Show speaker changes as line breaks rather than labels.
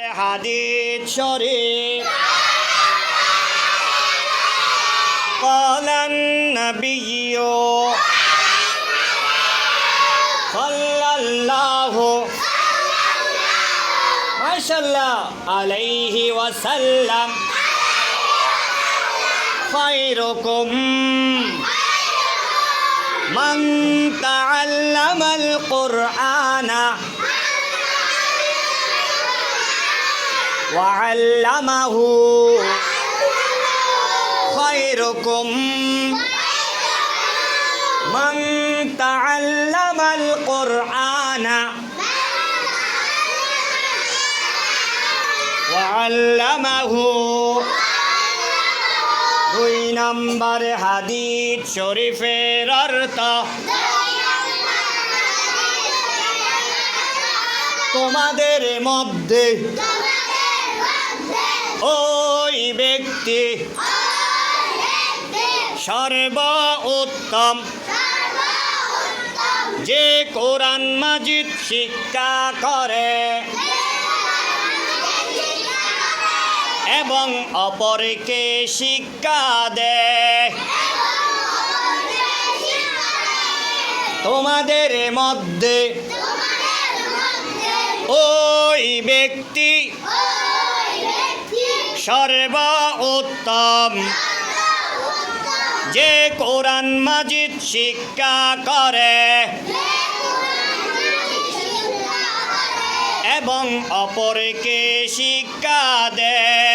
حديث شريف قال النبي صلى الله ما شاء الله عليه وسلم خيركم من تعلم القرآن وعلمه خيركم من تعلم القرآن وعلمه দুই নম্বর হাদিস শরীফের অর্থ তোমাদের মধ্যে ওই ব্যক্তি সর্ব উত্তম যে কোরআন মাজিদ শিক্ষা করে এবং অপরকে শিক্ষা দেয়। তোমাদের মধ্যে ওই ব্যক্তি সর্ব উত্তম। যে কোরআন মাজিদ শিক্ষা করে এবং অপরকে শিক্ষা দেয়।